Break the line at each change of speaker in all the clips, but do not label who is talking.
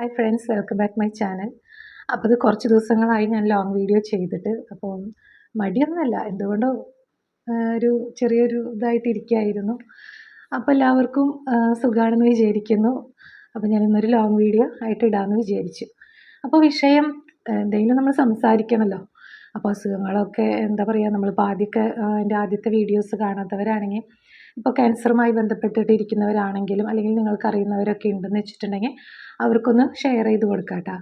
Hi friends welcome back my channel അപ്പോൾ ഇത് കുറച്ച് ദിവസങ്ങളായി ഞാൻ ലോങ് വീഡിയോ ചെയ്തിട്ട് അപ്പോൾ മടിയൊന്നുമല്ല. എന്തുകൊണ്ടോ ഒരു ചെറിയൊരു ഇതായിട്ടിരിക്കുകയായിരുന്നു. അപ്പോൾ എല്ലാവർക്കും സുഖമാണെന്ന് വിചാരിക്കുന്നു. അപ്പോൾ ഞാൻ ഇന്നൊരു ലോങ് വീഡിയോ ആയിട്ട് ഇടാമെന്ന് വിചാരിച്ചു. അപ്പോൾ വിഷയം എന്തെങ്കിലും നമ്മൾ സംസാരിക്കണമല്ലോ. അപ്പോൾ അസുഖങ്ങളൊക്കെ എന്താ പറയുക നമ്മളിപ്പോൾ ആദ്യമൊക്കെ എന്റെ ആദ്യത്തെ വീഡിയോസ് കാണാത്തവരാണെങ്കിൽ ഇപ്പോൾ ക്യാൻസറുമായി ബന്ധപ്പെട്ടിട്ടിരിക്കുന്നവരാണെങ്കിലും അല്ലെങ്കിൽ നിങ്ങൾക്കറിയുന്നവരൊക്കെ ഉണ്ടെന്ന് വെച്ചിട്ടുണ്ടെങ്കിൽ അവർക്കൊന്ന് ഷെയർ ചെയ്ത് കൊടുക്കുക കേട്ടോ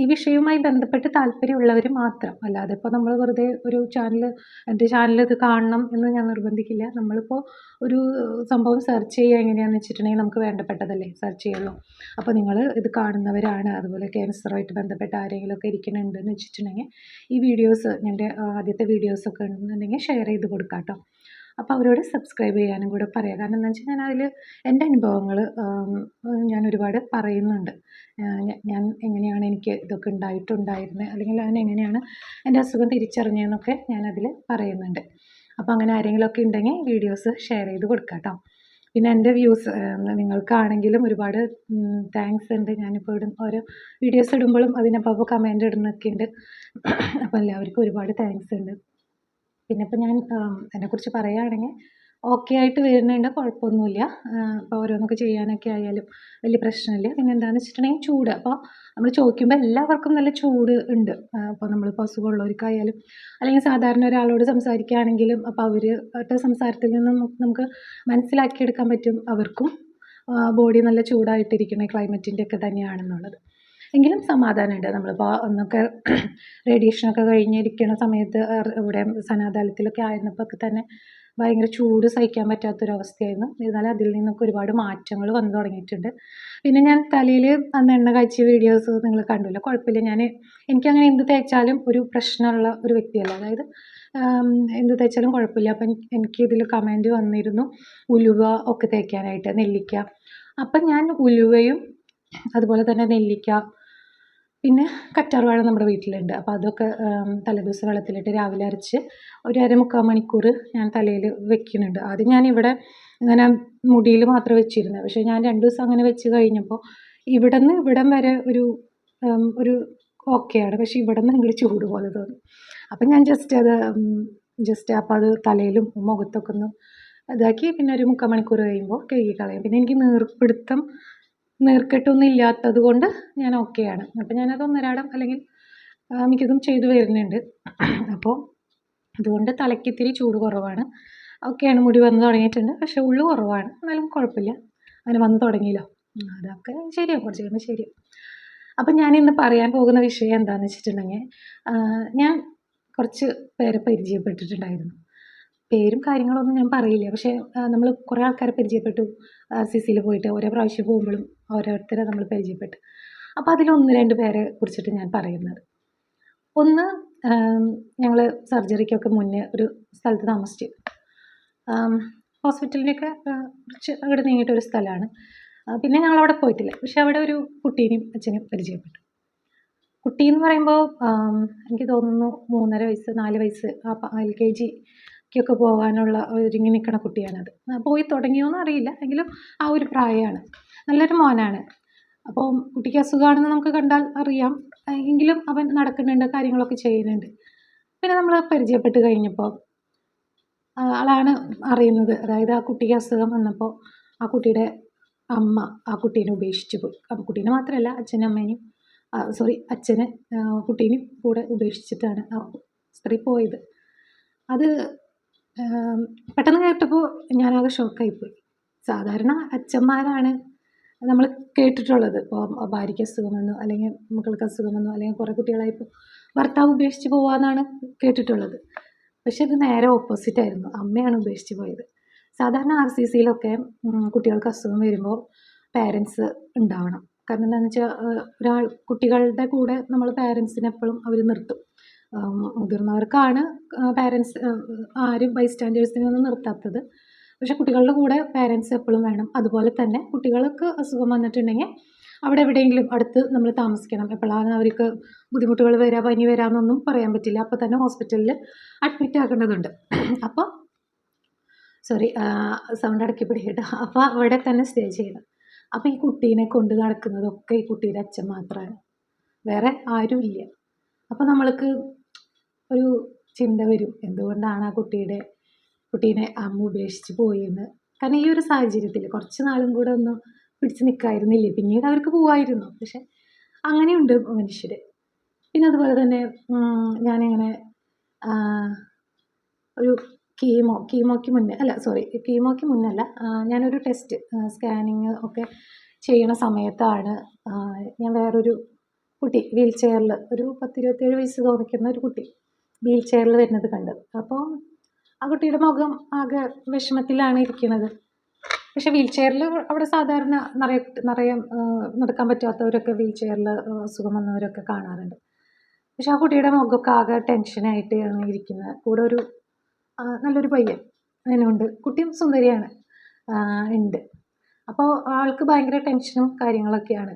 ഈ വിഷയവുമായി ബന്ധപ്പെട്ട് താല്പര്യമുള്ളവർ മാത്രം. അല്ലാതെ ഇപ്പോൾ നമ്മൾ വെറുതെ ഒരു ചാനൽ എന്റെ ചാനൽ ഇത് കാണണം എന്ന് ഞാൻ നിർബന്ധിക്കില്ല. നമ്മളിപ്പോൾ ഒരു സംഭവം സെർച്ച് ചെയ്യുക എങ്ങനെയാണെന്ന് വെച്ചിട്ടുണ്ടെങ്കിൽ നമുക്ക് വേണ്ടപ്പെട്ടതല്ലേ? സെർച്ച് ചെയ്യുള്ളൂ. അപ്പോൾ നിങ്ങൾ ഇത് കാണുന്നവരാണ്. അതുപോലെ ക്യാൻസറുമായിട്ട് ബന്ധപ്പെട്ട ആരെങ്കിലുമൊക്കെ ഇരിക്കുന്നുണ്ടെന്ന് വെച്ചിട്ടുണ്ടെങ്കിൽ ഈ വീഡിയോസ് എന്റെ ആദ്യത്തെ വീഡിയോസൊക്കെ ഉണ്ടെന്നുണ്ടെങ്കിൽ ഷെയർ ചെയ്ത് കൊടുക്കാം കേട്ടോ അപ്പോൾ അവരോട് സബ്സ്ക്രൈബ് ചെയ്യാനും കൂടെ പറയാം. കാരണം എന്താ വെച്ചാൽ ഞാൻ അതിൽ എന്റെ അനുഭവങ്ങൾ ഞാൻ ഒരുപാട് പറയുന്നുണ്ട്. ഞാൻ എങ്ങനെയാണ് എനിക്ക് ഇതൊക്കെ ഉണ്ടായിട്ടുണ്ടായിരുന്നത് അല്ലെങ്കിൽ ഞാൻ എങ്ങനെയാണ് എന്റെ അസുഖം തിരിച്ചറിഞ്ഞതെന്നൊക്കെ ഞാനതിൽ പറയുന്നുണ്ട്. അപ്പോൾ അങ്ങനെ ആരെങ്കിലുമൊക്കെ ഉണ്ടെങ്കിൽ വീഡിയോസ് ഷെയർ ചെയ്ത് കൊടുക്കാം കേട്ടോ പിന്നെ എന്റെ വ്യൂസ് നിങ്ങൾക്കാണെങ്കിലും ഒരുപാട് താങ്ക്സ് ഉണ്ട്. ഞാനിപ്പോൾ ഇടും ഓരോ വീഡിയോസ് ഇടുമ്പോഴും അതിനപ്പോൾ കമന്റ് ഇടുന്നൊക്കെ ഉണ്ട്. അപ്പോൾ എല്ലാവർക്കും ഒരുപാട് താങ്ക്സ് ഉണ്ട്. പിന്നെ ഇപ്പം ഞാൻ അതിനെക്കുറിച്ച് പറയുകയാണെങ്കിൽ ഓക്കെ ആയിട്ട് വരുന്നുണ്ട് കുഴപ്പമൊന്നുമില്ല. ഇപ്പോൾ ഓരോന്നൊക്കെ ചെയ്യാനൊക്കെ ആയാലും വലിയ പ്രശ്നമില്ല. പിന്നെ എന്താണെന്ന് വെച്ചിട്ടുണ്ടെങ്കിൽ ചൂട്. അപ്പോൾ നമ്മൾ ചോദിക്കുമ്പോൾ എല്ലാവർക്കും നല്ല ചൂട് ഉണ്ട്. അപ്പോൾ നമ്മളിപ്പോൾ അസുഖമുള്ളവർക്കായാലും അല്ലെങ്കിൽ സാധാരണ ഒരാളോട് സംസാരിക്കുകയാണെങ്കിലും അപ്പോൾ അവർ അവരുടെ സംസാരത്തിൽ നിന്നും നമുക്ക് നമുക്ക് മനസ്സിലാക്കിയെടുക്കാൻ പറ്റും അവർക്കും. ബോഡി നല്ല ചൂടായിട്ടിരിക്കുന്ന ക്ലൈമറ്റിന്റെ ഒക്കെ തന്നെയാണെന്നുള്ളത്. എങ്കിലും സമാധാനമുണ്ട്. നമ്മളിപ്പോൾ ഒന്നൊക്കെ റേഡിയേഷനൊക്കെ കഴിഞ്ഞിരിക്കുന്ന സമയത്ത് ഇവിടെ സനാതലത്തിലൊക്കെ ആയിരുന്നപ്പോൾ തന്നെ ഭയങ്കര ചൂട് സഹിക്കാൻ പറ്റാത്തൊരവസ്ഥയായിരുന്നു. എന്നാലും അതിൽ നിന്നൊക്കെ ഒരുപാട് മാറ്റങ്ങൾ വന്നു തുടങ്ങിയിട്ടുണ്ട്. പിന്നെ ഞാൻ തലയിൽ അന്ന് എണ്ണ കാച്ചിയ വീഡിയോസ് നിങ്ങൾ കണ്ടില്ല. കുഴപ്പമില്ല. ഞാൻ എനിക്കങ്ങനെ എന്ത് തേച്ചാലും ഒരു പ്രശ്നമുള്ള ഒരു വ്യക്തിയല്ല. അതായത് എന്ത് തേച്ചാലും കുഴപ്പമില്ല. അപ്പം എനിക്ക് ഇതിൽ കമന്റ് വന്നിരുന്നു. ഉലുവ ഒക്കെ തേക്കാനായിട്ട് നെല്ലിക്ക. അപ്പം ഞാൻ ഉലുവയും അതുപോലെ തന്നെ നെല്ലിക്ക പിന്നെ കറ്റാർവാഴ നമ്മുടെ വീട്ടിലുണ്ട്. അപ്പോൾ അതൊക്കെ തലേദിവസം വെള്ളത്തിലിട്ട് രാവിലെ അരച്ച് ഒരു അര മുക്കാൽ മണിക്കൂർ ഞാൻ തലയിൽ വെക്കുന്നുണ്ട്. ആദ്യം ഞാനിവിടെ ഇങ്ങനെ മുടിയിൽ മാത്രം വെച്ചിരുന്നത്. പക്ഷേ ഞാൻ രണ്ട് ദിവസം അങ്ങനെ വെച്ച് കഴിഞ്ഞപ്പോൾ ഇവിടെ നിന്ന് ഇവിടം വരെ ഒരു ഒരു ഓക്കെയാണ് പക്ഷേ ഇവിടെ നിന്ന് ഇങ്ങോട്ട് ചൂട് പോലെ തോന്നി. അപ്പം ഞാൻ ജസ്റ്റ് അത് ജസ്റ്റ് അപ്പോൾ അത് തലയിലും മുഖത്തൊക്കെ ഒന്ന് ഇതാക്കി പിന്നെ ഒരു മുക്കാൽ മണിക്കൂർ കഴിയുമ്പോൾ കഴുകി കളയും. പിന്നെ എനിക്ക് നീർപ്പിടുത്തം നീർക്കെട്ടൊന്നും ഇല്ലാത്തത് കൊണ്ട് ഞാൻ ഓക്കെയാണ് അപ്പോൾ ഞാനത് ഒന്നരാടം അല്ലെങ്കിൽ മിക്കതും ചെയ്തു വരുന്നുണ്ട്. അപ്പോൾ അതുകൊണ്ട് തലയ്ക്കിത്തിരി ചൂട് കുറവാണ്. ഓക്കെയാണ് മുടി വന്ന് തുടങ്ങിയിട്ടുണ്ട്. പക്ഷേ ഉള്ളു കുറവാണ്. എന്നാലും കുഴപ്പമില്ല. അങ്ങനെ വന്ന് തുടങ്ങിയല്ലോ. അതൊക്കെ ശരിയാവും കുറച്ച് കഴിയുമ്പോൾ ശരിയാവും അപ്പം ഞാൻ ഇന്ന് പറയാൻ പോകുന്ന വിഷയം എന്താണെന്ന് വെച്ചിട്ടുണ്ടെങ്കിൽ ഞാൻ കുറച്ച് പേരെ പരിചയപ്പെട്ടിട്ടുണ്ടായിരുന്നു. പേരും കാര്യങ്ങളൊന്നും ഞാൻ പറയില്ല. പക്ഷേ നമ്മൾ കുറേ ആൾക്കാരെ പരിചയപ്പെട്ടു. ആർ സി സിയിൽ പോയിട്ട് ഓരോ പ്രാവശ്യം പോകുമ്പോഴും ഓരോരുത്തരെ നമ്മൾ പരിചയപ്പെട്ടു. അപ്പോൾ അതിൽ ഒന്ന് രണ്ട് പേരെ കുറിച്ചിട്ട് ഞാൻ പറയുന്നത്. ഒന്ന് ഞങ്ങൾ സർജറിക്കൊക്കെ മുന്നേ ഒരു സ്ഥലത്ത് താമസിച്ചു. ഹോസ്പിറ്റലിന്റെയൊക്കെ കുറച്ച് അവിടെ നീങ്ങിയിട്ടൊരു സ്ഥലമാണ്. പിന്നെ ഞങ്ങൾ അവിടെ പോയിട്ടില്ല. പക്ഷെ അവിടെ ഒരു കുട്ടീനെയും അച്ഛനെയും പരിചയപ്പെട്ടു. കുട്ടി എന്ന് പറയുമ്പോൾ എനിക്ക് തോന്നുന്നു മൂന്നര വയസ്സ് നാല് വയസ്സ് എൽ കെ ജിക്കൊക്കെ പോകാനുള്ള ഒരുങ്ങി നിൽക്കുന്ന കുട്ടിയാണത്. പോയി തുടങ്ങിയോന്നും അറിയില്ല. എങ്കിലും ആ ഒരു പ്രായമാണ് നല്ലൊരു മോനാണ്. അപ്പോൾ കുട്ടിക്ക് അസുഖമാണെന്ന് നമുക്ക് കണ്ടാൽ അറിയാം. എങ്കിലും അവൻ നടക്കുന്നുണ്ട് കാര്യങ്ങളൊക്കെ ചെയ്യുന്നുണ്ട്. പിന്നെ നമ്മൾ പരിചയപ്പെട്ട് കഴിഞ്ഞപ്പോൾ ആളാണ് അറിയുന്നത്. അതായത് ആ കുട്ടിക്ക് അസുഖം വന്നപ്പോൾ ആ കുട്ടിയുടെ അമ്മ ആ കുട്ടീനെ ഉപേക്ഷിച്ച് പോയി. അപ്പം കുട്ടീനെ മാത്രമല്ല അച്ഛനും അമ്മേനെയും സോറി അച്ഛനെ കുട്ടീനെയും കൂടെ ഉപേക്ഷിച്ചിട്ടാണ് ആ സ്ത്രീ പോയത്. അത് പെട്ടെന്ന് കേട്ടപ്പോൾ ഞാനാകെ ഷോക്കായിപ്പോയി സാധാരണ അച്ഛന്മാരാണ് നമ്മൾ കേട്ടിട്ടുള്ളത്. ഇപ്പോൾ ഭാര്യയ്ക്ക് അസുഖം വന്നു അല്ലെങ്കിൽ മക്കൾക്ക് അസുഖം വന്നു അല്ലെങ്കിൽ കുറേ കുട്ടികളായപ്പോൾ ഭർത്താവ് ഉപേക്ഷിച്ച് പോവാന്നാണ് കേട്ടിട്ടുള്ളത്. പക്ഷെ ഇത് നേരെ ഓപ്പോസിറ്റ് ആയിരുന്നു. അമ്മയാണ് ഉപേക്ഷിച്ച് പോയത്. സാധാരണ ആർ സി സിയിലൊക്കെ കുട്ടികൾക്ക് അസുഖം വരുമ്പോൾ പാരൻസ് ഉണ്ടാവണം. കാരണം എന്താണെന്ന് വെച്ചാൽ ഒരാൾ കുട്ടികളുടെ കൂടെ നമ്മൾ പാരൻസിനെ എപ്പോഴും അവർ നിർത്തും. മുതിർന്നവർക്കാണ് പാരൻസ് ആരും ബൈസ്റ്റാൻഡേഴ്സിനെ ഒന്നും നിർത്താത്തത്. പക്ഷെ കുട്ടികളുടെ കൂടെ പാരൻസ് എപ്പോഴും വേണം. അതുപോലെ തന്നെ കുട്ടികൾക്ക് അസുഖം വന്നിട്ടുണ്ടെങ്കിൽ അവിടെ എവിടെയെങ്കിലും അടുത്ത് നമ്മൾ താമസിക്കണം. എപ്പോഴാണ് അവർക്ക് ബുദ്ധിമുട്ടുകൾ വരാം പനി വരാമെന്നൊന്നും പറയാൻ പറ്റില്ല. അപ്പോൾ തന്നെ ഹോസ്പിറ്റലിൽ അഡ്മിറ്റ് ആക്കേണ്ടതുണ്ട്. അപ്പോൾ സോറി സൗണ്ട് അടക്കി പിടിക്കട്ടെ അപ്പോൾ അവിടെ തന്നെ സ്റ്റേ ചെയ്യണം. അപ്പോൾ ഈ കുട്ടീനെ കൊണ്ട് നടക്കുന്നതൊക്കെ ഈ കുട്ടിയുടെ അച്ഛൻ മാത്രമാണ് വേറെ ആരുമില്ല. അപ്പോൾ നമ്മൾക്ക് ഒരു ചിന്ത വരും. എന്തുകൊണ്ടാണ് ആ കുട്ടിയുടെ കുട്ടീനെ അമ്മ ഉപേക്ഷിച്ച് പോയെന്ന്. കാരണം ഈ ഒരു സാഹചര്യത്തിൽ കുറച്ച് നാളും കൂടെ ഒന്ന് പിടിച്ച് നിൽക്കായിരുന്നില്ലേ പിന്നീട് അവർക്ക് പോവായിരുന്നു. പക്ഷെ അങ്ങനെയുണ്ട് മനുഷ്യർ പിന്നെ അതുപോലെ തന്നെ ഞാനിങ്ങനെ ഒരു കീമോ കീമോയ്ക്ക് മുന്നേ അല്ല സോറി കീമോയ്ക്ക് മുന്നല്ല ഞാനൊരു ടെസ്റ്റ് സ്കാനിങ് ഒക്കെ ചെയ്യണ സമയത്താണ് ഞാൻ വേറൊരു കുട്ടി വീൽ ചെയറിൽ ഒരു പത്തിരുപത്തേഴ് വയസ്സ് തോന്നിക്കുന്ന ഒരു കുട്ടി. വീൽ ചെയറിൽ വരുന്നത് കണ്ടത്. അപ്പോൾ ആ കുട്ടിയുടെ മുഖം ആകെ വിഷമത്തിലാണ് ഇരിക്കുന്നത്. പക്ഷേ വീൽ ചെയറിൽ അവിടെ സാധാരണ നിറയെ നിറയെ നടക്കാൻ പറ്റാത്തവരൊക്കെ വീൽ ചെയറിൽ അസുഖം വന്നവരൊക്കെ കാണാറുണ്ട്. പക്ഷെ ആ കുട്ടിയുടെ മുഖമൊക്കെ ആകെ ടെൻഷനായിട്ടാണ് ഇരിക്കുന്നത്. കൂടെ ഒരു നല്ലൊരു പയ്യൻ അതിനുണ്ട്. കുട്ടിയും സുന്ദരിയാണ് ഉണ്ട്. അപ്പോൾ ആൾക്ക് ഭയങ്കര ടെൻഷനും കാര്യങ്ങളൊക്കെയാണ്.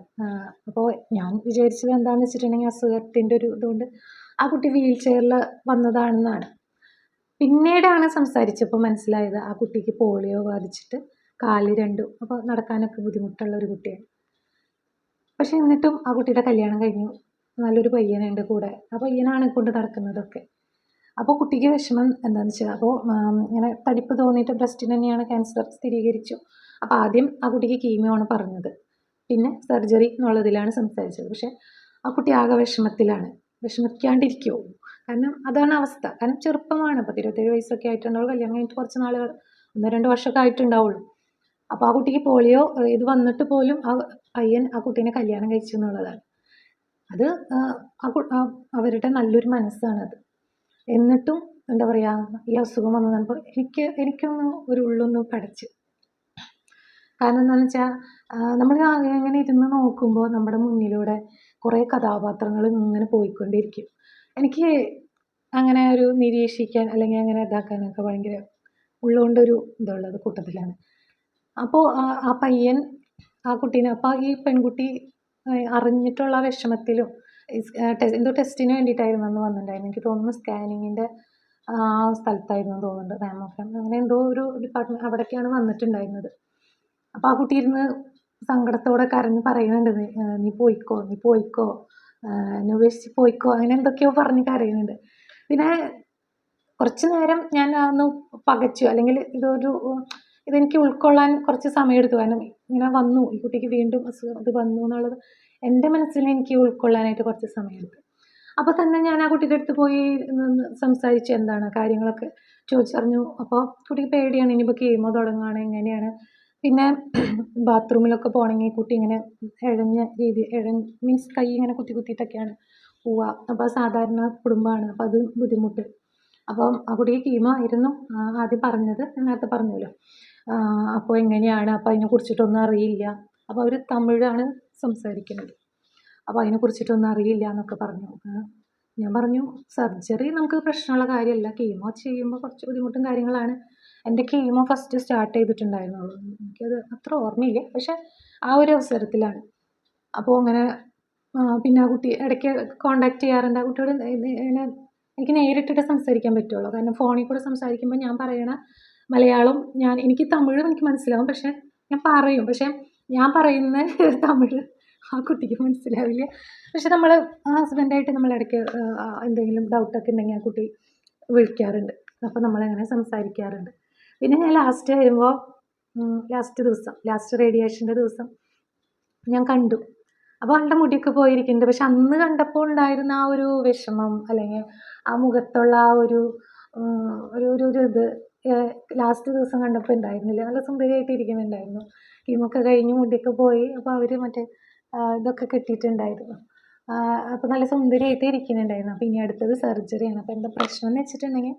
അപ്പോൾ ഞാൻ വിചാരിച്ചത് എന്താണെന്ന് വെച്ചിട്ടുണ്ടെങ്കിൽ അസുഖത്തിന്റെ ഒരു ഇതുകൊണ്ട് ആ കുട്ടി വീൽ ചെയറിൽ വന്നതാണെന്നാണ്. പിന്നീടാണ് സംസാരിച്ചപ്പോൾ മനസ്സിലായത് ആ കുട്ടിക്ക് പോളിയോ ബാധിച്ചിട്ട് കാൽ രണ്ടും അപ്പോൾ നടക്കാനൊക്കെ ബുദ്ധിമുട്ടുള്ള ഒരു കുട്ടിയാണ്. പക്ഷെ എന്നിട്ടും ആ കുട്ടിയുടെ കല്യാണം കഴിഞ്ഞു. നല്ലൊരു പയ്യനുണ്ട് കൂടെ. ആ പയ്യനാണ് കൊണ്ട് നടക്കുന്നതൊക്കെ. അപ്പോൾ കുട്ടിക്ക് വിഷമം എന്താണെന്ന് വെച്ചാൽ അപ്പോൾ ഇങ്ങനെ തടിപ്പ് തോന്നിയിട്ട് ബ്രസ്റ്റിന് തന്നെയാണ് ക്യാൻസർ സ്ഥിരീകരിച്ചു. അപ്പോൾ ആദ്യം ആ കുട്ടിക്ക് കീമിയോ ആണ് പറഞ്ഞത്. പിന്നെ സർജറി എന്നുള്ളതിലാണ് സംസാരിച്ചത്. പക്ഷേ ആ കുട്ടി ആകെ വിഷമത്തിലാണ്. വിഷമിക്കാണ്ടിരിക്കുമോ കാരണം അതാണ് അവസ്ഥ. കാരണം ചെറുപ്പമാണ്. പത്ത് ഇരുപത്തേഴ് വയസ്സൊക്കെ ആയിട്ടുണ്ടാവുള്ളൂ. കല്യാണം കഴിഞ്ഞിട്ട് കുറച്ച് നാളുകൾ ഒന്നോ രണ്ട് വർഷമൊക്കെ ആയിട്ടുണ്ടാവുള്ളൂ. അപ്പോൾ ആ കുട്ടിക്ക് പോളിയോ ഇത് വന്നിട്ട് പോലും ആ പയ്യൻ ആ കുട്ടീനെ കല്യാണം കഴിച്ചു എന്നുള്ളതാണ്. അത് അവരുടെ നല്ലൊരു മനസ്സാണത്. എന്നിട്ടും എന്താ പറയുക ഈ അസുഖം വന്നു എനിക്ക് എനിക്കൊന്ന് ഒരു ഉള്ളൊന്ന് പടച്ച് കാരണം എന്താണെന്ന് വെച്ചാൽ നമ്മൾ ഇങ്ങനെ ഇരുന്ന് നോക്കുമ്പോൾ നമ്മുടെ മുന്നിലൂടെ കുറേ കഥാപാത്രങ്ങൾ ഇങ്ങനെ പോയിക്കൊണ്ടിരിക്കും. എനിക്ക് അങ്ങനെ ഒരു നിരീക്ഷിക്കാൻ അല്ലെങ്കിൽ അങ്ങനെ ഇതാക്കാനൊക്കെ ഭയങ്കര ഉള്ളുകൊണ്ടൊരു ഇതുള്ളത് കൂട്ടത്തിലാണ്. അപ്പോൾ ആ പയ്യൻ ആ കുട്ടീനെ അപ്പോൾ ഈ പെൺകുട്ടി അറിഞ്ഞിട്ടുള്ള വിഷമത്തിലും എന്തോ ടെസ്റ്റിന് വേണ്ടിയിട്ടായിരുന്നു അന്ന് വന്നിട്ടുണ്ടായിരുന്നു. എനിക്ക് തോന്നുന്നു സ്കാനിങ്ങിന്റെ ആ സ്ഥലത്തായിരുന്നു തോന്നുന്നുണ്ട് മാമോഗ്രാം. അങ്ങനെ എന്തോ ഒരു ഡിപ്പാർട്ട്മെന്റ് അവിടേക്കാണ് വന്നിട്ടുണ്ടായിരുന്നത്. അപ്പോൾ ആ കുട്ടി ഇരുന്ന് സങ്കടത്തോടെ കരഞ്ഞ് പറയുന്നുണ്ട് നീ പോയിക്കോ നീ പോയിക്കോ എന്നെ ഉപേക്ഷിച്ച് പോയിക്കോ അങ്ങനെ എന്തൊക്കെയോ പറഞ്ഞ് കരയുന്നുണ്ട്. പിന്നെ കുറച്ച് നേരം ഞാൻ അന്ന് പകച്ചു. അല്ലെങ്കിൽ ഇതൊരു ഇതെനിക്ക് ഉൾക്കൊള്ളാൻ കുറച്ച് സമയമെടുത്തു കാരണം ഇങ്ങനെ വന്നു. ഈ കുട്ടിക്ക് വീണ്ടും അസുഖം ഇത് വന്നു എന്നുള്ളത് എന്റെ മനസ്സിൽ എനിക്ക് ഉൾക്കൊള്ളാനായിട്ട് കുറച്ച് സമയമെടുത്തു അപ്പോൾ തന്നെ ഞാൻ ആ കുട്ടിയുടെ അടുത്ത് പോയി സംസാരിച്ചു എന്താണ് കാര്യങ്ങളൊക്കെ ചോദിച്ചറിഞ്ഞു. അപ്പോൾ കുട്ടിക്ക് പേടിയാണ് ഇനിയിപ്പോൾ കീമോ തുടങ്ങുകയാണ് എങ്ങനെയാണ്? പിന്നെ ബാത്റൂമിലൊക്കെ പോകണമെങ്കിൽ കുട്ടി ഇങ്ങനെ ഇഴഞ്ഞ രീതി ഇഴ മീൻസ് കൈ ഇങ്ങനെ കുത്തി കുത്തിയിട്ടൊക്കെയാണ് പോവുക. അപ്പോൾ സാധാരണ കുടുംബമാണ്. അപ്പോൾ അത് ബുദ്ധിമുട്ട്. അപ്പം ആ കുട്ടിക്ക് കീമോ ആയിരുന്നു ആദ്യം പറഞ്ഞത്. നേരത്തെ പറഞ്ഞല്ലോ. അപ്പോൾ എങ്ങനെയാണ്? അപ്പോൾ അതിനെ കുറിച്ചിട്ടൊന്നും അറിയില്ല. അപ്പോൾ അവർ തമിഴാണ് സംസാരിക്കുന്നത്. അപ്പോൾ അതിനെ കുറിച്ചിട്ടൊന്നും അറിയില്ല എന്നൊക്കെ പറഞ്ഞു. ഞാൻ പറഞ്ഞു സർജറി നമുക്ക് പ്രശ്നമുള്ള കാര്യമല്ല. കീമോ ചെയ്യുമ്പോൾ കുറച്ച് ബുദ്ധിമുട്ടും കാര്യങ്ങളാണ്. എന്റെ കീമോ ഫസ്റ്റ് സ്റ്റാർട്ട് ചെയ്തിട്ടുണ്ടായിരുന്നുള്ളൂ എനിക്കത് അത്ര ഓർമ്മയില്ല. പക്ഷെ ആ ഒരു അവസരത്തിലാണ്. അപ്പോൾ അങ്ങനെ പിന്നെ ആ കുട്ടി ഇടയ്ക്ക് കോണ്ടാക്ട് ചെയ്യാറുണ്ട്. ആ കുട്ടിയോട് ഇങ്ങനെ എനിക്ക് നേരിട്ടിട്ട് സംസാരിക്കാൻ പറ്റുള്ളൂ. കാരണം ഫോണിൽ കൂടെ സംസാരിക്കുമ്പോൾ ഞാൻ പറയണ മലയാളം ഞാൻ എനിക്ക് തമിഴും എനിക്ക് മനസ്സിലാവും. പക്ഷെ ഞാൻ പറയും. പക്ഷെ ഞാൻ പറയുന്ന തമിഴ് ആ കുട്ടിക്ക് മനസ്സിലാവില്ല. പക്ഷെ നമ്മൾ ഹസ്ബൻഡായിട്ട് നമ്മൾ ഇടയ്ക്ക് എന്തെങ്കിലും ഡൗട്ടൊക്കെ ഉണ്ടെങ്കിൽ ആ കുട്ടി വിളിക്കാറുണ്ട്. അപ്പോൾ നമ്മളങ്ങനെ സംസാരിക്കാറുണ്ട്. പിന്നെ ഞാൻ ലാസ്റ്റ് വരുമ്പോൾ ലാസ്റ്റ് ദിവസം ലാസ്റ്റ് റേഡിയേഷന്റെ ദിവസം ഞാൻ കണ്ടു. അപ്പോൾ ആളുടെ മുടിയൊക്കെ പോയിരിക്കുന്നുണ്ട്. പക്ഷെ അന്ന് കണ്ടപ്പോൾ ഉണ്ടായിരുന്ന ആ ഒരു വിഷമം അല്ലെങ്കിൽ ആ മുഖത്തുള്ള ആ ഒരു ഒരു ഒരു ഇത് ലാസ്റ്റ് ദിവസം കണ്ടപ്പോൾ ഉണ്ടായിരുന്നില്ല. നല്ല സുന്ദരിയായിട്ട് ഇരിക്കുന്നുണ്ടായിരുന്നു. കീമൊക്കെ കഴിഞ്ഞ് മുടിയൊക്കെ പോയി അപ്പോൾ അവർ മറ്റേ ഇതൊക്കെ കെട്ടിയിട്ടുണ്ടായിരുന്നു. അപ്പോൾ നല്ല സുന്ദരിയായിട്ട് ഇരിക്കുന്നുണ്ടായിരുന്നു. അപ്പോൾ ഇനി അടുത്തത് സർജറിയാണ് അപ്പോൾ എന്താ പ്രശ്നം എന്ന് വെച്ചിട്ടുണ്ടെങ്കിൽ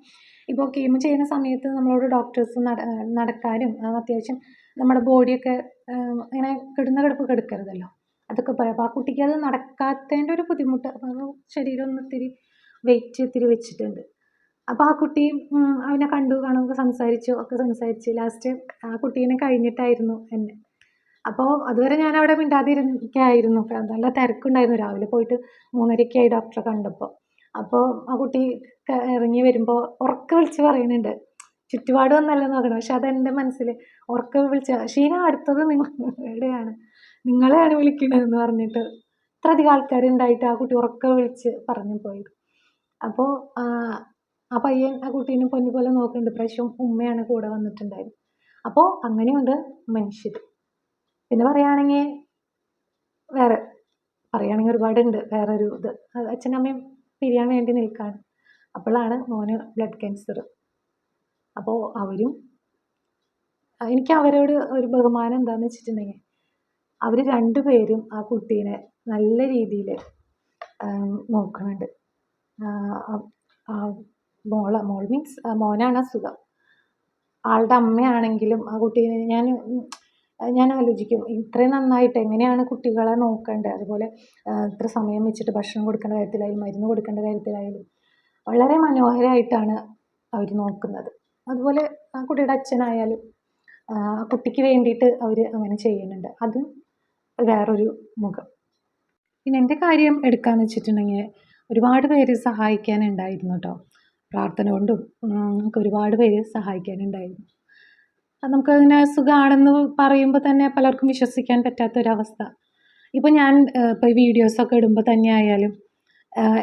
ഇപ്പോൾ കീമോ ചെയ്യുന്ന സമയത്ത് നമ്മളോട് ഡോക്ടേഴ്സ് നട നടക്കാനും അത്യാവശ്യം നമ്മുടെ ബോഡിയൊക്കെ ഇങ്ങനെ കിടന്ന കിടപ്പ് കെടുക്കരുതല്ലോ അതൊക്കെ പറയാം. അപ്പോൾ ആ കുട്ടിക്ക് അത് നടക്കാത്തതിന്റെ ഒരു ബുദ്ധിമുട്ട്. അപ്പോൾ ശരീരം ഒന്ന് ഇത്തിരി വെയിറ്റ് ഇത്തിരി വെച്ചിട്ടുണ്ട്. അപ്പോൾ ആ കുട്ടി അവനെ കണ്ടു കാണുമ്പോൾ സംസാരിച്ചു ഒക്കെ സംസാരിച്ച്. ലാസ്റ്റ് ആ കുട്ടീനെ കഴിഞ്ഞിട്ടായിരുന്നു എന്നെ. അപ്പോൾ അതുവരെ ഞാൻ അവിടെ മിണ്ടാതിരിക്കായിരുന്നു നല്ല തിരക്കുണ്ടായിരുന്നു. രാവിലെ പോയിട്ട് മൂന്നരയ്ക്കായി ഡോക്ടറെ കണ്ടപ്പോൾ അപ്പോൾ ആ കുട്ടി ഇറങ്ങി വരുമ്പോൾ ഉറക്കെ വിളിച്ച് പറയുന്നുണ്ട് ചുറ്റുപാടും ഒന്നല്ല നോക്കണം. പക്ഷെ അതെന്റെ മനസ്സിൽ ഉറക്കെ വിളിച്ച ഷീന അടുത്തത് നിങ്ങൾ എവിടെയാണ് നിങ്ങളെയാണ് വിളിക്കണതെന്ന് പറഞ്ഞിട്ട് ഇത്ര അധികം ആൾക്കാരുണ്ടായിട്ട് ആ കുട്ടി ഉറക്കെ വിളിച്ച് പറഞ്ഞു പോയത് അപ്പോൾ ആ പയ്യൻ ആ കുട്ടീനെ പൊന്നു പോലെ നോക്കുന്നുണ്ട് പ്രാവശ്യം ഉമ്മയാണ് കൂടെ വന്നിട്ടുണ്ടായത്. അപ്പോൾ അങ്ങനെയുണ്ട് മനുഷ്യർ പിന്നെ പറയുകയാണെങ്കിൽ വേറെ പറയുകയാണെങ്കിൽ ഒരുപാടുണ്ട്. വേറൊരു ഇത്. അത് അച്ഛനും അമ്മയും പിരിയാൻ വേണ്ടി നിൽക്കുകയാണ് അപ്പോഴാണ് മോന് ബ്ലഡ് ക്യാൻസർ അപ്പോൾ അവരും എനിക്ക് അവരോട് ഒരു ബഹുമാനം എന്താണെന്ന് വെച്ചിട്ടുണ്ടെങ്കിൽ അവർ രണ്ടുപേരും ആ കുട്ടീനെ നല്ല രീതിയിൽ നോക്കുന്നുണ്ട്. മോള മോൾ മീൻസ് മോനാണ് അസുഖം. ആളുടെ അമ്മയാണെങ്കിലും ആ കുട്ടീനെ ഞാൻ ഞാൻ ആലോചിക്കും. ഇത്രയും നന്നായിട്ട് എങ്ങനെയാണ് കുട്ടികളെ നോക്കേണ്ടത് അതുപോലെ ഇത്ര സമയം വെച്ചിട്ട് ഭക്ഷണം കൊടുക്കേണ്ട കാര്യത്തിലായാലും മരുന്ന് കൊടുക്കേണ്ട കാര്യത്തിലായാലും വളരെ മനോഹരമായിട്ടാണ് അവർ നോക്കുന്നത്. അതുപോലെ ആ കുട്ടിയുടെ അച്ഛനായാലും ആ കുട്ടിക്ക് വേണ്ടിയിട്ട് അവർ അങ്ങനെ ചെയ്യുന്നുണ്ട്. അത് വേറൊരു മുഖം. പിന്നെ എന്റെ കാര്യം എടുക്കാന്ന് വെച്ചിട്ടുണ്ടെങ്കിൽ ഒരുപാട് പേര് സഹായിക്കാനുണ്ടായിരുന്നു കേട്ടോ പ്രാർത്ഥന കൊണ്ടും ഒക്കെ ഒരുപാട് പേര് സഹായിക്കാനുണ്ടായിരുന്നു. നമുക്കതിനെ സുഖമാണെന്ന് പറയുമ്പോൾ തന്നെ പലർക്കും വിശ്വസിക്കാൻ പറ്റാത്തൊരവസ്ഥ. ഇപ്പോൾ ഞാൻ ഇപ്പോൾ വീഡിയോസൊക്കെ ഇടുമ്പോൾ തന്നെ ആയാലും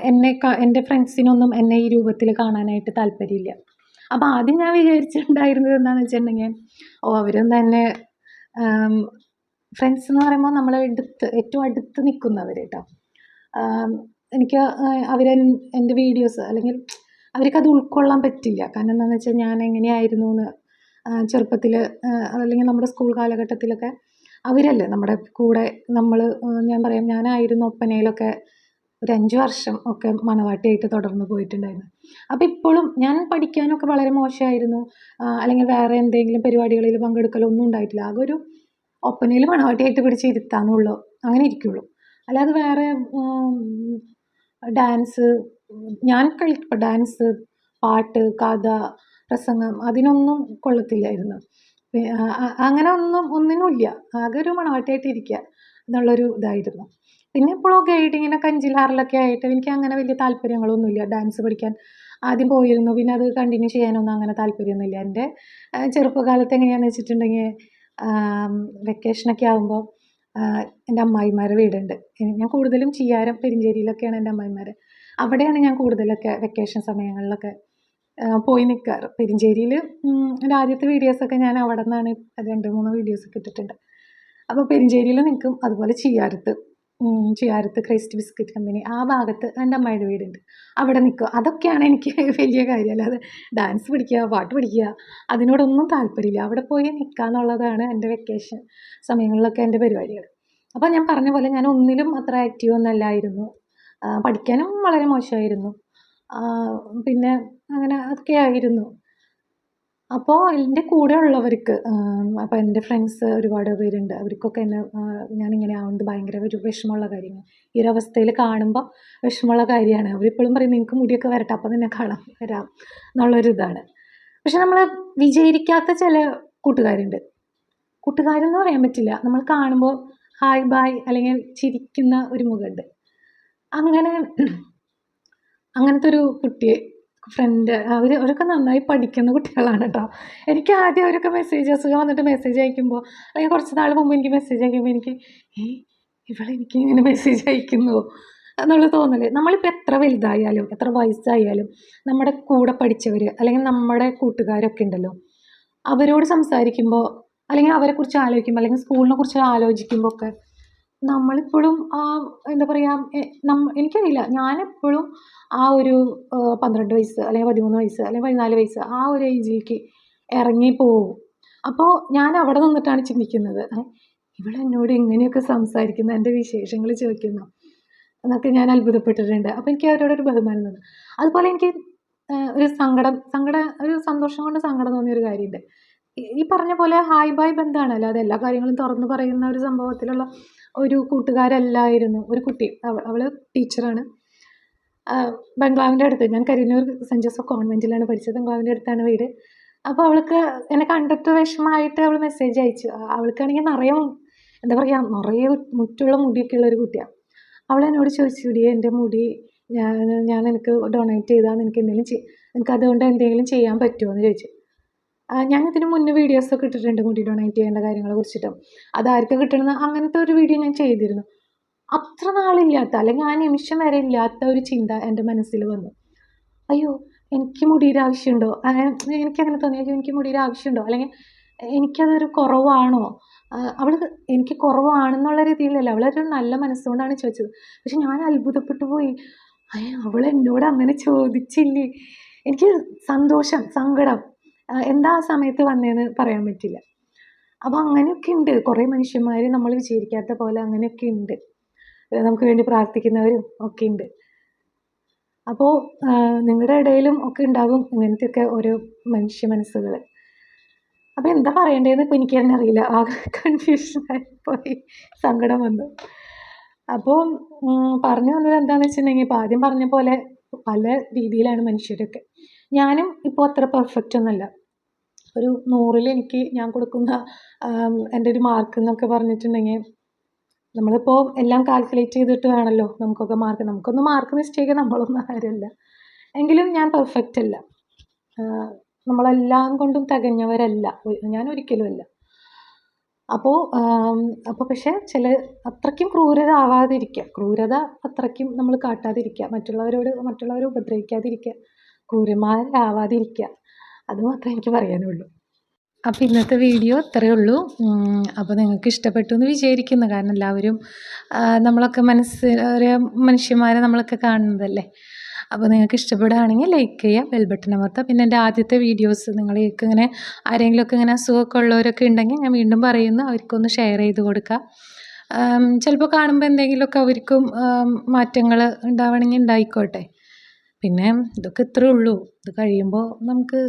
എന്നെ എന്റെ ഫ്രണ്ട്സിനൊന്നും എന്നെ ഈ രൂപത്തിൽ കാണാനായിട്ട് താല്പര്യമില്ല. അപ്പോൾ ആദ്യം ഞാൻ വിചാരിച്ചിട്ടുണ്ടായിരുന്നത് എന്താണെന്ന് വെച്ചിട്ടുണ്ടെങ്കിൽ ഓ അവരും തന്നെ ഫ്രണ്ട്സ് എന്ന് പറയുമ്പോൾ നമ്മൾ അടുത്ത് ഏറ്റവും അടുത്ത് നിൽക്കുന്നവർ കേട്ടോ. എനിക്ക് അവർ എന്റെ വീഡിയോസ് അല്ലെങ്കിൽ അവർക്കത് ഉൾക്കൊള്ളാൻ പറ്റില്ല. കാരണം എന്താണെന്ന് വെച്ചാൽ ഞാൻ എങ്ങനെയായിരുന്നു എന്ന് ചെറുപ്പത്തിൽ അതല്ലെങ്കിൽ നമ്മുടെ സ്കൂൾ കാലഘട്ടത്തിലൊക്കെ അവരല്ലേ നമ്മുടെ കൂടെ നമ്മൾ ഞാൻ പറയാം ഞാനായിരുന്നു ഒപ്പനയിലൊക്കെ ഒരു അഞ്ച് വർഷം ഒക്കെ മണവാട്ടിയായിട്ട് തുടർന്ന് പോയിട്ടുണ്ടായിരുന്നു അപ്പോൾ ഇപ്പോഴും ഞാൻ പഠിക്കാനൊക്കെ വളരെ മോശമായിരുന്നു. അല്ലെങ്കിൽ വേറെ എന്തെങ്കിലും പരിപാടികളിൽ പങ്കെടുക്കലോ ഒന്നും ഉണ്ടായിട്ടില്ല. ആകെ ഒരു ഒപ്പനയിൽ മണവാട്ടിയായിട്ട് പിടിച്ച് ഇരുത്താന്നുള്ളൂ അങ്ങനെ ഇരിക്കുള്ളൂ. അല്ലാതെ വേറെ ഡാൻസ് ഞാൻ കളി ഡാൻസ് പാട്ട് കഥ പ്രസംഗം. അതിനൊന്നും കൊള്ളത്തില്ലായിരുന്നു. അങ്ങനെ ഒന്നും ഒന്നിനുമില്ല. ആകെ ഒരു മണവാട്ടിയായിട്ട് ഇരിക്കുക എന്നുള്ളൊരു ഇതായിരുന്നു. പിന്നെ ഇപ്പോൾ ഗൈഡിങ്ങിനെ കഞ്ചിലാറിലൊക്കെ ആയിട്ട് എനിക്ക് അങ്ങനെ വലിയ താല്പര്യങ്ങളൊന്നുമില്ല. ഡാൻസ് പഠിക്കാൻ ആദ്യം പോയിരുന്നു. പിന്നെ അത് കണ്ടിന്യൂ ചെയ്യാനൊന്നും അങ്ങനെ താല്പര്യമൊന്നുമില്ല. എന്റെ ചെറുപ്പകാലത്ത് എങ്ങനെയാണെന്ന് വെച്ചിട്ടുണ്ടെങ്കിൽ വെക്കേഷനൊക്കെ ആകുമ്പോൾ എന്റെ അമ്മായിമാരെ വീടുണ്ട്. ഞാൻ കൂടുതലും ചിയാരം പെരിഞ്ചേരിയിലൊക്കെയാണ് എന്റെ അമ്മായിമാർ അവിടെയാണ് ഞാൻ കൂടുതലൊക്കെ വെക്കേഷൻ സമയങ്ങളിലൊക്കെ പോയി നിൽക്കാറ് പെരിഞ്ചേരിയിൽ എന്റെ ആദ്യത്തെ വീഡിയോസൊക്കെ ഞാൻ അവിടെ നിന്നാണ് രണ്ട് മൂന്ന് വീഡിയോസൊക്കെ ഇട്ടിട്ടുണ്ട്. അപ്പോൾ പെരിഞ്ചേരിയിൽ നിൽക്കും അതുപോലെ ചിയാരത്ത് ചിയാരത്ത് ക്രൈസ്റ്റ് ബിസ്ക്കറ്റ് കമ്പനി ആ ഭാഗത്ത് എന്റെ അമ്മയുടെ വീടുണ്ട്. അവിടെ നിൽക്കുക അതൊക്കെയാണ് എനിക്ക് വലിയ കാര്യം. അല്ലാതെ ഡാൻസ് പഠിക്കുക പാട്ട് പഠിക്കുക അതിനോടൊന്നും താല്പര്യമില്ല. അവിടെ പോയി നിൽക്കുക എന്നുള്ളതാണ് എന്റെ വെക്കേഷൻ സമയങ്ങളിലൊക്കെ എന്റെ പരിപാടികൾ. അപ്പോൾ ഞാൻ പറഞ്ഞ പോലെ ഞാൻ ഒന്നിലും അത്ര ആക്റ്റീവ് ഒന്നല്ലായിരുന്നു. പഠിക്കാനും വളരെ മോശമായിരുന്നു. പിന്നെ അങ്ങനെ അതൊക്കെ ആയിരുന്നു. അപ്പോൾ എന്റെ കൂടെ ഉള്ളവർക്ക് അപ്പോൾ എന്റെ ഫ്രണ്ട്സ് ഒരുപാട് പേരുണ്ട്. അവർക്കൊക്കെ എന്നെ ഞാനിങ്ങനെ ആവുന്നത് ഭയങ്കര ഒരു വിഷമമുള്ള കാര്യങ്ങൾ ഈ ഒരു കാണുമ്പോൾ വിഷമമുള്ള കാര്യമാണ്. അവരിപ്പോഴും പറയും നിങ്ങൾക്ക് മുടിയൊക്കെ വരട്ടെ അപ്പോൾ നിന്നെ കാണാം വരാം എന്നുള്ളൊരിതാണ് പക്ഷെ നമ്മൾ വിചാരിക്കാത്ത ചില കൂട്ടുകാരുണ്ട്. കൂട്ടുകാരെന്ന് പറയാൻ പറ്റില്ല. നമ്മൾ കാണുമ്പോൾ ഹായ് ബായ് അല്ലെങ്കിൽ ചിരിക്കുന്ന ഒരു മുഖമുണ്ട്. അങ്ങനെ അങ്ങനത്തെ ഒരു കുട്ടിയെ ഫ്രണ്ട് അവർ അവരൊക്കെ നന്നായി പഠിക്കുന്ന കുട്ടികളാണ് കേട്ടോ എനിക്ക് ആദ്യം അവരൊക്കെ മെസ്സേജ് മെസ്സേജസ് വന്നിട്ട് മെസ്സേജ് അയക്കുമ്പോൾ അല്ലെങ്കിൽ കുറച്ച് നാൾ മുമ്പ് എനിക്ക് മെസ്സേജ് അയക്കുമ്പോൾ എനിക്ക് ഏ ഇവളെനിക്ക് ഇങ്ങനെ മെസ്സേജ് അയക്കുന്നു. എന്നുള്ള തോന്നൽ നമ്മളിപ്പോൾ എത്ര വലുതായാലും എത്ര വയസ്സായാലും നമ്മുടെ കൂടെ പഠിച്ചവർ അല്ലെങ്കിൽ നമ്മുടെ കൂട്ടുകാരൊക്കെ ഉണ്ടല്ലോ അവരോട് സംസാരിക്കുമ്പോൾ അല്ലെങ്കിൽ അവരെക്കുറിച്ച് ആലോചിക്കുമ്പോൾ അല്ലെങ്കിൽ സ്കൂളിനെ കുറിച്ച് ആലോചിക്കുമ്പോൾ ഒക്കെ നമ്മളിപ്പോഴും ആ എന്താ പറയുക എനിക്കറിയില്ല. ഞാനെപ്പോഴും ആ ഒരു പന്ത്രണ്ട് വയസ്സ് അല്ലെങ്കിൽ പതിമൂന്ന് വയസ്സ് അല്ലെങ്കിൽ പതിനാല് വയസ്സ് ആ ഒരു ഏജിലേക്ക് ഇറങ്ങിപ്പോവും. അപ്പോൾ ഞാൻ അവിടെ നിന്നിട്ടാണ് ചിന്തിക്കുന്നത്. ഇവളെന്നോട് എങ്ങനെയൊക്കെ സംസാരിക്കുന്നു? എന്റെ വിശേഷങ്ങൾ ചോദിക്കുന്നു. എന്നൊക്കെ ഞാൻ അത്ഭുതപ്പെട്ടിട്ടുണ്ട്. അപ്പോൾ എനിക്ക് അവരോടൊരു ബഹുമാനം തോന്നി. അതുപോലെ എനിക്ക് ഒരു സങ്കടം സങ്കടം ഒരു സന്തോഷം കൊണ്ട് സങ്കടം തോന്നിയ ഒരു കാര്യമുണ്ട്. ഈ പറഞ്ഞ പോലെ ഹായ് ബായ് ബന്ധമാണ്. അല്ലാതെ എല്ലാ കാര്യങ്ങളും തുറന്നു പറയുന്ന ഒരു സംഭവത്തിലുള്ള ഒരു കൂട്ടുകാരല്ലായിരുന്നു ഒരു കുട്ടി. അവൾ ടീച്ചറാണ്. ബംഗ്ലാവിന്റെ അടുത്ത്. ഞാൻ കരിനൂർ സെന്റ് ജോസഫ് കോൺവെന്റിലാണ് പഠിച്ചത്. ബംഗ്ലാവിന്റെ അടുത്താണ് വീട്. അപ്പോൾ അവൾക്ക് എന്നെ കണ്ടിട്ട് വിഷമമായിട്ട് അവൾ മെസ്സേജ് അയച്ചു. അവൾക്കാണെങ്കിൽ നിറയെ എന്താ പറയുക നിറയെ മുറ്റുള്ള മുടിയൊക്കെ ഉള്ള ഒരു കുട്ടിയാണ് അവൾ എന്നോട് ചോദിച്ചു ഇടിയെ എന്റെ മുടി ഞാൻ ഞാൻ എനിക്ക് ഡൊണേറ്റ് ചെയ്താൽ നിനക്ക് എന്തെങ്കിലും ചെയ് നിനക്ക് അതുകൊണ്ട് എന്തെങ്കിലും ചെയ്യാൻ പറ്റുമോ? എന്ന് ചോദിച്ചു. ഞാൻ ഇതിന് മുന്നേ വീഡിയോസൊക്കെ ഇട്ടിട്ടുണ്ട് മുടി ഡൊണേറ്റ് ചെയ്യേണ്ട കാര്യങ്ങളെ കുറിച്ചിട്ട്. അതാർക്കും കിട്ടണമെന്ന് അങ്ങനത്തെ ഒരു വീഡിയോ ഞാൻ ചെയ്തിരുന്നു. അത്ര നാളില്ലാത്ത അല്ലെങ്കിൽ ആ നിമിഷം വരെ ഇല്ലാത്ത ഒരു ചിന്ത എന്റെ മനസ്സിൽ വന്നു. അയ്യോ എനിക്ക് മുടിയുടെ ആവശ്യമുണ്ടോ? എനിക്കങ്ങനെ തോന്നി. അയ്യോ എനിക്ക് മുടിയുടെ ആവശ്യമുണ്ടോ? അല്ലെങ്കിൽ എനിക്കതൊരു കുറവാണോ? അവൾ എനിക്ക് കുറവാണെന്നുള്ള രീതിയിലല്ല അവളൊരു നല്ല മനസ്സുകൊണ്ടാണ് ചോദിച്ചത്. പക്ഷെ ഞാൻ അത്ഭുതപ്പെട്ടു പോയി. അയ്യ അവൾ എന്നോട് അങ്ങനെ ചോദിച്ചില്ലേ? എനിക്ക് സന്തോഷം സങ്കടം. എന്താ ആ സമയത്ത് വന്നതെന്ന് പറയാൻ പറ്റില്ല. അപ്പോൾ അങ്ങനെയൊക്കെ ഉണ്ട് കുറേ മനുഷ്യന്മാർ നമ്മൾ വിചാരിക്കാത്ത പോലെ അങ്ങനെയൊക്കെ ഉണ്ട് നമുക്ക് വേണ്ടി പ്രാർത്ഥിക്കുന്നവരും ഒക്കെ ഉണ്ട് അപ്പോൾ നിങ്ങളുടെ ഇടയിലും ഒക്കെ ഉണ്ടാകും ഇങ്ങനത്തെയൊക്കെ ഓരോ മനുഷ്യ മനസ്സുകൾ അപ്പോൾ എന്താ പറയേണ്ടതെന്ന് ഇപ്പോൾ എനിക്ക് തന്നെ അറിയില്ല. ആകെ കൺഫ്യൂഷനായി പോയി. സങ്കടം വന്നു. അപ്പോൾ പറഞ്ഞു വന്നത് എന്താണെന്ന് വെച്ചിട്ടുണ്ടെങ്കിൽ ഇപ്പോൾ ആദ്യം പറഞ്ഞ പോലെ പല രീതിയിലാണ് മനുഷ്യരൊക്കെ. ഞാനും ഇപ്പോൾ അത്ര പെർഫെക്റ്റ് ഒന്നുമല്ല. ഒരു നൂറിൽ എനിക്ക് ഞാൻ കൊടുക്കുന്ന എന്റെ ഒരു മാർക്ക് എന്നൊക്കെ പറഞ്ഞിട്ടുണ്ടെങ്കിൽ നമ്മളിപ്പോൾ എല്ലാം കാൽക്കുലേറ്റ് ചെയ്തിട്ട് വേണമല്ലോ നമുക്കൊക്കെ മാർക്ക് നമുക്കൊന്നും മാർക്ക് മിസ്റ്റേക്ക് നമ്മളൊന്നും ആരുമല്ല. എങ്കിലും ഞാൻ പെർഫെക്റ്റ് അല്ല. നമ്മളെല്ലാം കൊണ്ടും തികഞ്ഞവരല്ല. ഞാൻ ഒരിക്കലും അല്ല. അപ്പോൾ അപ്പോൾ പക്ഷേ ചില അത്രയ്ക്കും ക്രൂരത ആവാതിരിക്കുക ക്രൂരത അത്രയ്ക്കും നമ്മൾ കാട്ടാതിരിക്കുക. മറ്റുള്ളവരോട് മറ്റുള്ളവരെ ഉപദ്രവിക്കാതിരിക്കുക. ക്രൂരന്മാരാവാതിരിക്കുക അത് മാത്രമേ എനിക്ക് പറയാനുള്ളൂ. അപ്പോൾ ഇന്നത്തെ വീഡിയോ ഇത്രയേ ഉള്ളൂ. അപ്പോൾ നിങ്ങൾക്ക് ഇഷ്ടപ്പെട്ടു എന്ന് വിചാരിക്കുന്നു. കാരണം എല്ലാവരും നമ്മളൊക്കെ മനസ്സ് ഒരു മനുഷ്യന്മാരെ നമ്മളൊക്കെ കാണുന്നതല്ലേ? അപ്പോൾ നിങ്ങൾക്ക് ഇഷ്ടപ്പെടുകയാണെങ്കിൽ ലൈക്ക് ചെയ്യുക ബെൽ ബട്ടൺ അമർത്തുക. പിന്നെ എന്റെ ആദ്യത്തെ വീഡിയോസ് നിങ്ങൾക്ക് ഇങ്ങനെ ആരെങ്കിലുമൊക്കെ ഇങ്ങനെ അസുഖമൊക്കെ ഉള്ളവരൊക്കെ ഉണ്ടെങ്കിൽ ഞാൻ വീണ്ടും പറയുന്നു. അവർക്കൊന്ന് ഷെയർ ചെയ്ത് കൊടുക്കുക. ചിലപ്പോൾ കാണുമ്പോൾ എന്തെങ്കിലുമൊക്കെ അവർക്കും മാറ്റങ്ങൾ ഉണ്ടാവണമെങ്കിൽ ഉണ്ടായിക്കോട്ടെ. പിന്നെ ഇതൊക്കെ ഇത്രേ ഉള്ളൂ. ഇത് കഴിയുമ്പോൾ നമുക്ക്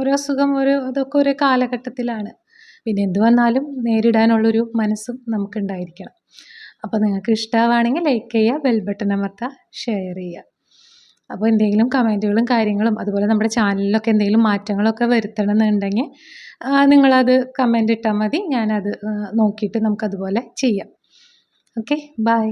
ഓരോ അസുഖം ഓരോ അതൊക്കെ ഓരോ കാലഘട്ടത്തിലാണ്. പിന്നെ എന്ത് വന്നാലും നേരിടാനുള്ളൊരു മനസ്സും നമുക്കുണ്ടായിരിക്കണം. അപ്പോൾ നിങ്ങൾക്ക് ഇഷ്ടമാവുകയാണെങ്കിൽ ലൈക്ക് ചെയ്യുക ബെൽ ബട്ടൺ അമർത്തുക ഷെയർ ചെയ്യുക. അപ്പോൾ എന്തെങ്കിലും കമന്റുകളും കാര്യങ്ങളും അതുപോലെ നമ്മുടെ ചാനലിലൊക്കെ എന്തെങ്കിലും മാറ്റങ്ങളൊക്കെ വരുത്തണം എന്നുണ്ടെങ്കിൽ നിങ്ങളത് കമന്റ് ഇട്ടാൽ മതി. ഞാനത് നോക്കിയിട്ട് നമുക്കതുപോലെ ചെയ്യാം. Okay bye